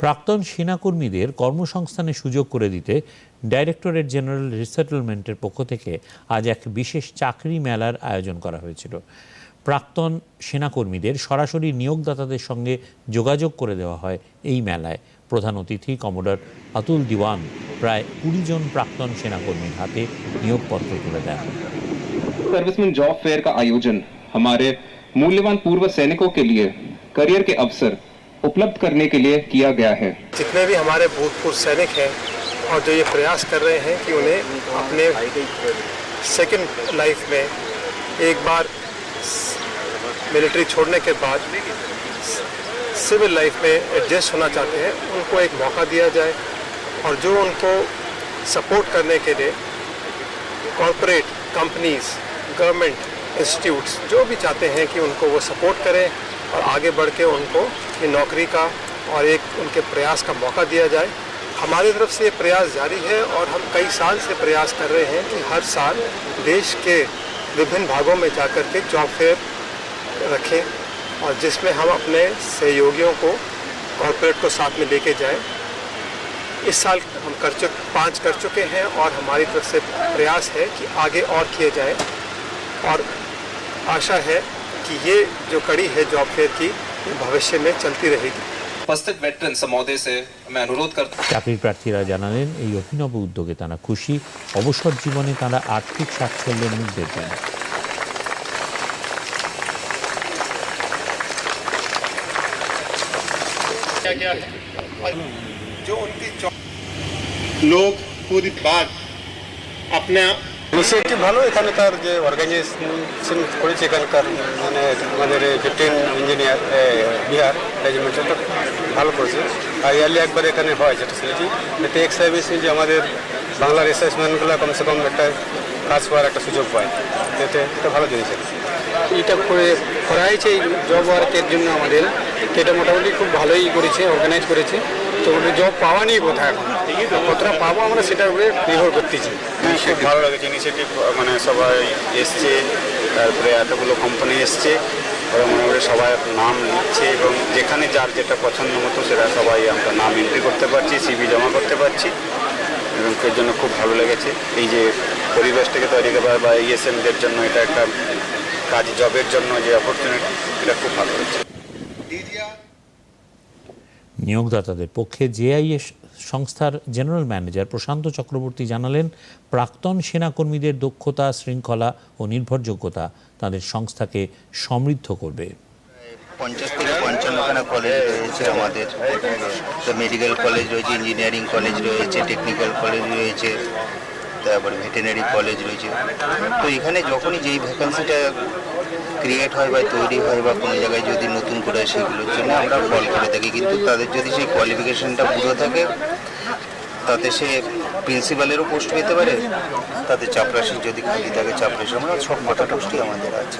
প্রাক্তন সেনাকর্মীদের কর্মসংস্থানের সুযোগ করে দিতে ডাইরেক্টরেট জেনারেল রিসেটেলমেন্টের পক্ষ থেকে আজ এক বিশেষ চাকরি মেলার আয়োজন করা হয়েছিল প্রাক্তন সেনাকর্মীদের সরাসরি নিয়োগদাতাদের সঙ্গে যোগাযোগ করে দেওয়া হয় এই মেলায় প্রধান অতিথি কমোডর অতুল দিওয়ান প্রায় কুড়ি জন প্রাক্তন সেনাকর্মীর হাতে নিয়োগপত্র তুলে দেন सर्विसमैन जॉब फेयर का आयोजन हमारे मूल्यवान पूर्व सैनिकों के लिए करियर के अवसर उपलब्ध करने के लिए किया गया है। जितने भी हमारे भूतपूर्व सैनिक हैं और जो ये प्रयास कर रहे हैं कि उन्हें अपने सेकंड लाइफ में एक बार मिलिट्री छोड़ने के बाद सिविल लाइफ में एडजस्ट होना चाहते हैं, उनको एक मौका दिया जाए और जो उनको सपोर्ट करने के लिए कॉरपोरेट कंपनीज़ गवर्नमेंट इंस्टीट्यूट्स जो भी चाहते हैं कि उनको वो सपोर्ट करें और आगे बढ़ के उनको ये नौकरी का और एक उनके प्रयास का मौका दिया जाए। हमारी तरफ़ से ये प्रयास जारी है और हम कई साल से प्रयास कर रहे हैं कि हर साल देश के विभिन्न भागों में जा कर के जॉब फेयर रखें और जिसमें हम अपने सहयोगियों को, कॉरपोरेट को साथ में लेके जाएँ। इस साल हम कर चुके, पाँच कर चुके हैं और हमारी तरफ़ से प्रयास है कि आगे और किए जाए। और आशा है कि ये जो कड़ी है जॉब फेयर की ये भविष्य में चलती रहेगी उपस्थित वेटरन महोदय से मैं अनुरोध करता চাকরির প্রার্থীরা জানালেন এই অভিনব উদ্যোগে তারা খুশি অবসর জীবনে তারা আর্থিক সাচ্ছন্দ্যের মুখ দেখবেন किया गया है और जो उनकी जॉब লোক पूरी बात अपने ইনিশিয়েটিভ ভালো এখানে তার যে অর্গানাইজেশন করেছে এখানকার মানে আমাদের ফিফটিন ইঞ্জিনিয়ার বিহার রেজিমেন্ট এটা ভালো করেছে। আর ইয়ারলি একবার এখানে হয় যেটা শুনেছি। এতে এক্স যে আমাদের বাংলার অ্যাসেসমেন্টগুলো কমসে কম একটা কাজ করার একটা সুযোগ পায়। এতে এটা ভালো জিনিস এটা করে করা হয়েছে এই জব ওয়ার্কের জন্য আমাদের। এটা মোটামুটি খুব ভালোই করেছে অর্গানাইজ করেছে। তো জব পাওয়া নেই কোথায় এখন? কতটা পাবো আমরা সেটার উপরে নির্ভর করতেছি। খুব ভালো লাগেছে ইনিশিয়েটিভ মানে সবাই এসছে তারপরে এতগুলো কোম্পানি এসছে ওরা মোটামুটি সবাই নাম লিখছে এবং যেখানে যার যেটা পছন্দ মতো সেটা সবাই আমরা নাম এন্ট্রি করতে পারছি সিভি জমা করতে পারছি এবং এর জন্য খুব ভালো লেগেছে। এই যে পরিবেশটাকে তৈরি করা বা ইএসএমদের জন্য এটা একটা কাজ জবের জন্য যে অপরচুনিটি এটা খুব ভালো হচ্ছে নিয়োগদাতাদের পক্ষে জেআইএস সংস্থার জেনারেল ম্যানেজার প্রশান্ত চক্রবর্তী জানালেন, প্রাক্তন সেনাকর্মীদের দক্ষতা, শৃঙ্খলা ও নির্ভরযোগ্যতা তাদের সংস্থাকে সমৃদ্ধ করবে। পঞ্চাশ থেকে পঞ্চান্নখানা কলেজ রয়েছে আমাদের। তো মেডিকেল কলেজ রয়েছে ইঞ্জিনিয়ারিং কলেজ রয়েছে টেকনিক্যাল কলেজ রয়েছে, তারপরে ভেটেনারি কলেজ রয়েছে। তো এখানে যখনই যেই ভ্যাকান্সিটা ক্রিয়েট হয় বা তৈরি হয় বা কোনো জায়গায় যদি নতুন করে সেগুলোর জন্য আমরা কল করে থাকি। কিন্তু তাদের যদি সেই কোয়ালিফিকেশনটা পুরো থাকে, তাতে সে প্রিন্সিপালেরও পোস্ট পেতে পারে, তাতে চাপরাশি যদি খালি থাকে চাপরাশি আমরা সব কটা পোস্টই আমাদের আছে।